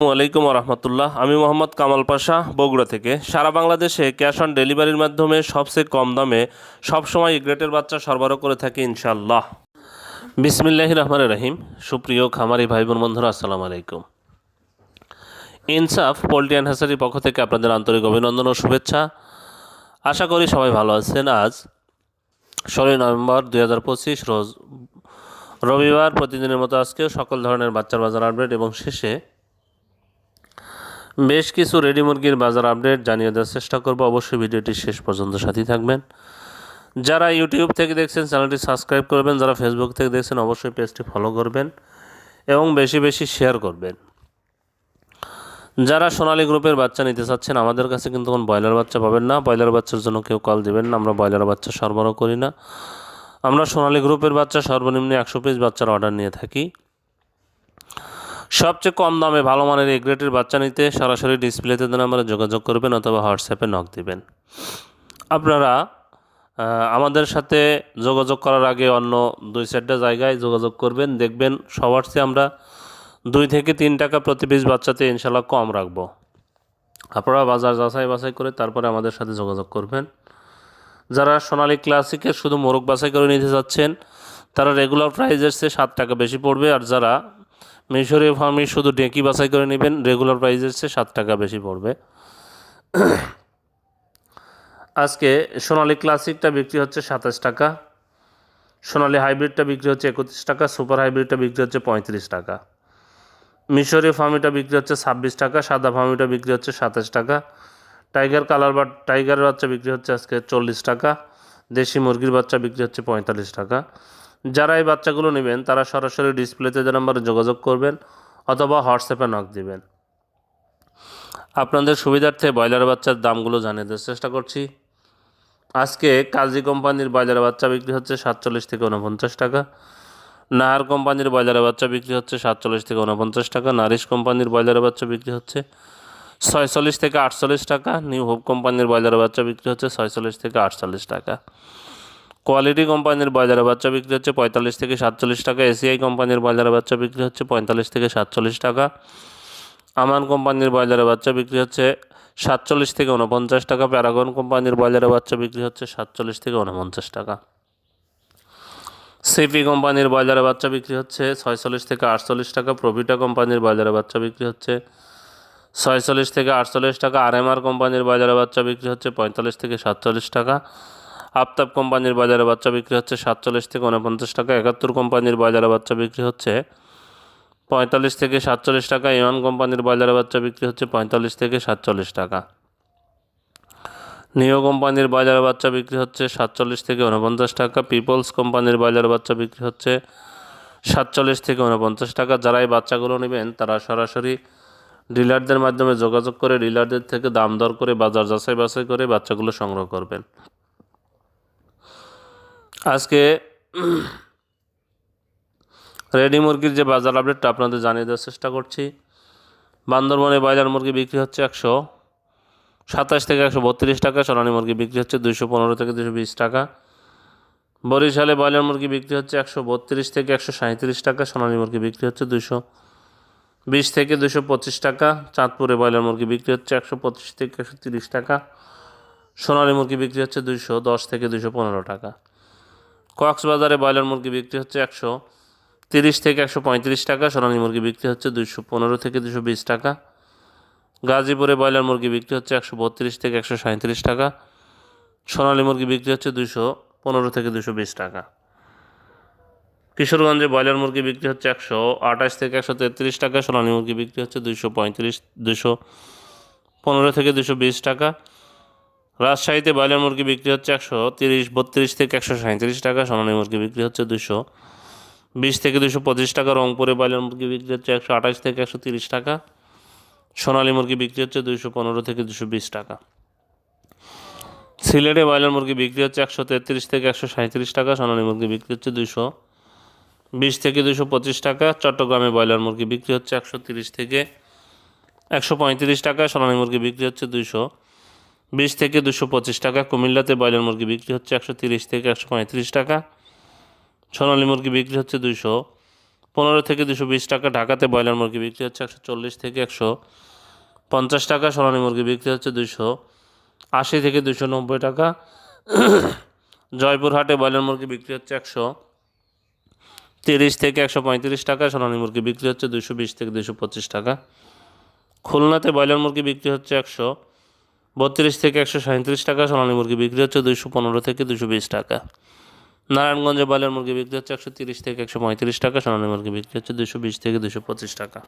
আলাইকুম রহমতুল্লাহ। আমি মোহাম্মদ কামাল পাশা, বগুড়া থেকে। সারা বাংলাদেশে ক্যাশ অন ডেলিভারির মাধ্যমে সবচেয়ে কম দামে সবসময় গ্রেটের বাচ্চা সরবরাহ করে থাকি ইনশাল্লাহ বিসমিল্লাহ রহমান রহিম। সুপ্রিয় খামারি ভাই বোন বন্ধুরা, আসসালামু আলাইকুম। ইনসাফ পোল্ট্রি অ্যান্ড পক্ষ থেকে আপনাদের আন্তরিক অভিনন্দন ও শুভেচ্ছা। আশা করি সবাই ভালো আছেন। আজ ষোলোই নভেম্বর দুই হাজার পঁচিশ, রোজ রবিবার প্রতিদিনের মতো আজকেও সকল ধরনের বাচ্চার বাজার আপডেট এবং শেষে বেশ কিছু রেডি মুরগির বাজার আপডেট জানিয়ে দেওয়ার চেষ্টা করব। অবশ্যই ভিডিওটি শেষ পর্যন্ত সাথেই থাকবেন। যারা ইউটিউব থেকে দেখছেন, চ্যানেলটি সাবস্ক্রাইব করবেন। যারা ফেসবুক থেকে দেখছেন, অবশ্যই পেজটি ফলো করবেন এবং বেশি বেশি শেয়ার করবেন। যারা সোনালী গ্রুপের বাচ্চা নিতে চাচ্ছেন, আমাদের কাছে কিন্তু কোনো ব্রয়লার বাচ্চা পাবেন না। ব্রয়লার বাচ্চার জন্য কেউ কল দেবেন না। আমরা ব্রয়লার বাচ্চা সরবরাহ করি না। আমরা সোনালী গ্রুপের বাচ্চা সর্বনিম্ন একশো পিস বাচ্চার অর্ডার নিয়ে থাকি। সবচেয়ে কম দামে ভালো মানের এই গ্রেটের বাচ্চা নিতে সরাসরি ডিসপ্লেতে দেন আমরা যোগাযোগ করবেন অথবা হোয়াটসঅ্যাপে নক দিবেন। আপনারা আমাদের সাথে যোগাযোগ করার আগে অন্য দুই চারটা জায়গায় যোগাযোগ করবেন, দেখবেন সবার চেয়ে আমরা দুই থেকে তিন টাকা প্রতি পিস বাচ্চাতে ইনশাল্লাহ কম রাখব। আপনারা বাজার যাচাই বাছাই করে তারপরে আমাদের সাথে যোগাযোগ করবেন। যারা সোনালি ক্লাসিকের শুধু মোরগ বাছাই করে নিতে যাচ্ছেন, তারা রেগুলার প্রাইজের চেয়ে সাত টাকা বেশি পড়বে। আর যারা মিশরীয় ফার্মে শুধু ডেকি বাছাই করে নেবেন রেগুলার প্রাইজের চেয়ে সাত টাকা বেশি পড়বে। আজকে সোনালি ক্লাসিকটা বিক্রি হচ্ছে সাতাশ টাকা, সোনালি হাইব্রিডটা বিক্রি হচ্ছে একত্রিশ টাকা, সুপার হাইব্রিডটা বিক্রি হচ্ছে পঁয়ত্রিশ টাকা। মিশরীয় ফার্মিটা বিক্রি হচ্ছে ছাব্বিশ টাকা, সাদা ফার্মিটা বিক্রি হচ্ছে সাতাশ টাকা। টাইগার কালার বা, টাইগারের বাচ্চা বিক্রি হচ্ছে আজকে চল্লিশ টাকা, দেশি মুরগির বাচ্চা বিক্রি হচ্ছে পঁয়তাল্লিশ টাকা। যারা এই বাচ্চাগুলো নেবেন, তারা সরাসরি ডিসপ্লেতে যে নাম্বারে যোগাযোগ করবেন অথবা হোয়াটসঅ্যাপে নক দিবেন। আপনাদের সুবিধার্থে ব্রয়লার বাচ্চার দামগুলো জানিয়ে দেওয়ার চেষ্টা করছি। আজকে কাজী কোম্পানির ব্রয়লার বাচ্চা বিক্রি হচ্ছে সাতচল্লিশ থেকে উনপঞ্চাশ টাকা। নাহার কোম্পানির ব্রয়লার বাচ্চা বিক্রি হচ্ছে সাতচল্লিশ থেকে উনপঞ্চাশ টাকা। নারিশ কোম্পানির ব্রয়লার বাচ্চা বিক্রি হচ্ছে ছয়চল্লিশ থেকে আটচল্লিশ টাকা। নিউ হোপ কোম্পানির ব্রয়লার বাচ্চা বিক্রি হচ্ছে ছয়চল্লিশ থেকে আটচল্লিশ টাকা। কোয়ালিটি কোম্পানির বাজারে বাচ্চা বিক্রি হচ্ছে পঁয়তাল্লিশ থেকে সাতচল্লিশ টাকা। এসিআই কোম্পানির বাজারে বাচ্চা বিক্রি হচ্ছে পঁয়তাল্লিশ থেকে সাতচল্লিশ টাকা। আমান কোম্পানির বাজারে বাচ্চা বিক্রি হচ্ছে সাতচল্লিশ থেকে উনপঞ্চাশ টাকা। প্যারাগন কোম্পানির বাজারে বাচ্চা বিক্রি হচ্ছে সাতচল্লিশ থেকে উনপঞ্চাশ টাকা। সিপি কোম্পানির বাজারে বাচ্চা বিক্রি হচ্ছে ছয়চল্লিশ থেকে আটচল্লিশ টাকা। প্রভিটা কোম্পানির বাজারে বাচ্চা বিক্রি হচ্ছে ছয়চল্লিশ থেকে আটচল্লিশ টাকা। আরএমআর কোম্পানির বাজারে বাচ্চা বিক্রি হচ্ছে পঁয়তাল্লিশ থেকে সাতচল্লিশ টাকা। আফতাব কোম্পানির বাজারে বাচ্চা বিক্রি হচ্ছে সাতচল্লিশ থেকে উনপঞ্চাশ টাকা, একাত্তর কোম্পানির বাজারে বাচ্চা বিক্রি হচ্ছে পঁয়তাল্লিশ থেকে সাতচল্লিশ টাকা ইমান কোম্পানির বাজারে বাচ্চা বিক্রি হচ্ছে পঁয়তাল্লিশ থেকে সাতচল্লিশ টাকা। নিও কোম্পানির বাজারে বাচ্চা বিক্রি হচ্ছে সাতচল্লিশ থেকে উনপঞ্চাশ টাকা, পিপলস কোম্পানির বাজারে বাচ্চা বিক্রি হচ্ছে সাতচল্লিশ থেকে উনপঞ্চাশ টাকা। যারা এই বাচ্চাগুলো নেবেন, তারা সরাসরি ডিলারদের মাধ্যমে যোগাযোগ করে, ডিলারদের থেকে দাম দর করে, বাজার যাচাই বাছাই করে বাচ্চাগুলো সংগ্রহ করবেন। আজকে রেডি মুরগির যে বাজার আপডেটটা আপনাদের জানিয়ে দেওয়ার চেষ্টা করছি। বান্দরবনে ব্রয়লার মুরগি বিক্রি হচ্ছে একশো সাতাশ থেকে একশো বত্রিশ টাকা সোনালী মুরগি বিক্রি হচ্ছে দুইশো পনেরো থেকে দুশো বিশ টাকা। বরিশালে ব্রয়লার মুরগি বিক্রি হচ্ছে একশো বত্রিশ থেকে একশো সাঁত্রিশ টাকা সোনালী মুরগি বিক্রি হচ্ছে দুশো বিশ থেকে দুশো পঁচিশ টাকা। চাঁদপুরে ব্রয়লার মুরগি বিক্রি হচ্ছে একশো পঁচিশ থেকে একশো তিরিশ টাকা সোনালী মুরগি বিক্রি হচ্ছে দুইশো দশ থেকে দুশো পনেরো টাকা। কক্সবাজারে ব্রয়লার মুরগি বিক্রি হচ্ছে একশো তিরিশ থেকে একশো পঁয়ত্রিশ টাকা, সোনালী মুরগি বিক্রি হচ্ছে দুশো পনেরো থেকে দুশো বিশ টাকা। গাজীপুরে ব্রয়লার মুরগি বিক্রি হচ্ছে একশো বত্রিশ থেকে একশো সাঁত্রিশ টাকা, সোনালী মুরগি বিক্রি হচ্ছে দুশো পনেরো থেকে দুশো বিশ টাকা। কিশোরগঞ্জে ব্রয়লার মুরগি বিক্রি হচ্ছে একশো আঠাশ থেকে একশো তেত্রিশ টাকা, সোনালী মুরগি বিক্রি হচ্ছে দুশো পঁয়ত্রিশ দুশো পনেরো থেকে দুশো বিশ টাকা। রাজশাহীতে ব্রয়লার মুরগি বিক্রি হচ্ছে একশো তিরিশ, বত্রিশ থেকে একশো সাঁত্রিশ টাকা সোনালী মুরগি বিক্রি হচ্ছে দুশো বিশ থেকে দুশো পঁচিশ টাকা, রংপুরে ব্রয়লার মুরগি বিক্রি হচ্ছে একশো আঠাশ থেকে একশো তিরিশ টাকা, সোনালী মুরগি বিক্রি হচ্ছে দুশো পনেরো থেকে দুশো বিশ টাকা। সিলেটে ব্রয়লার মুরগি বিক্রি হচ্ছে একশো তেত্রিশ থেকে একশো সাঁত্রিশ টাকা, সোনালী মুরগি বিক্রি হচ্ছে দুশো বিশ থেকে দুশো পঁচিশ টাকা, চট্টগ্রামে ব্রয়লার মুরগি বিক্রি হচ্ছে একশো তিরিশ থেকে একশো পঁয়ত্রিশ টাকা, সোনালী মুরগি বিক্রি হচ্ছে দুশো বিশ থেকে দুশো পঁচিশ টাকা। কুমিল্লাতে ব্রয়লার মুরগি বিক্রি হচ্ছে একশো তিরিশ থেকে একশো পঁয়ত্রিশ টাকা। সোনালী মুরগি বিক্রি হচ্ছে দুশো পনেরো থেকে দুশো বিশ টাকা। ঢাকাতে ব্রয়লার মুরগি বিক্রি হচ্ছে একশো চল্লিশ থেকে একশো পঞ্চাশ টাকা। সোনালী মুরগি বিক্রি হচ্ছে দুশো আশি থেকে দুশো নব্বই টাকা। জয়পুরহাটে ব্রয়লার মুরগি বিক্রি হচ্ছে একশো তিরিশ থেকে একশো পঁয়ত্রিশ টাকা। সোনালী মুরগি বিক্রি হচ্ছে দুশো বিশ থেকে দুশো পঁচিশ টাকা। খুলনাতে ব্রয়লার মুরগি বিক্রি হচ্ছে একশো বত্রিশ থেকে একশো সাঁত্রিশ টাকা, সোনালী মুরগি বিক্রি হচ্ছে দুশো পনেরো থেকে দুশো বিশ টাকা। নারায়ণগঞ্জে ব্রয়লার মুরগি বিক্রি হচ্ছে একশো তিরিশ থেকে একশো পঁয়ত্রিশ টাকা, সোনালী মুরগি বিক্রি হচ্ছে দুশো বিশ থেকে দুশো পঁচিশ টাকা।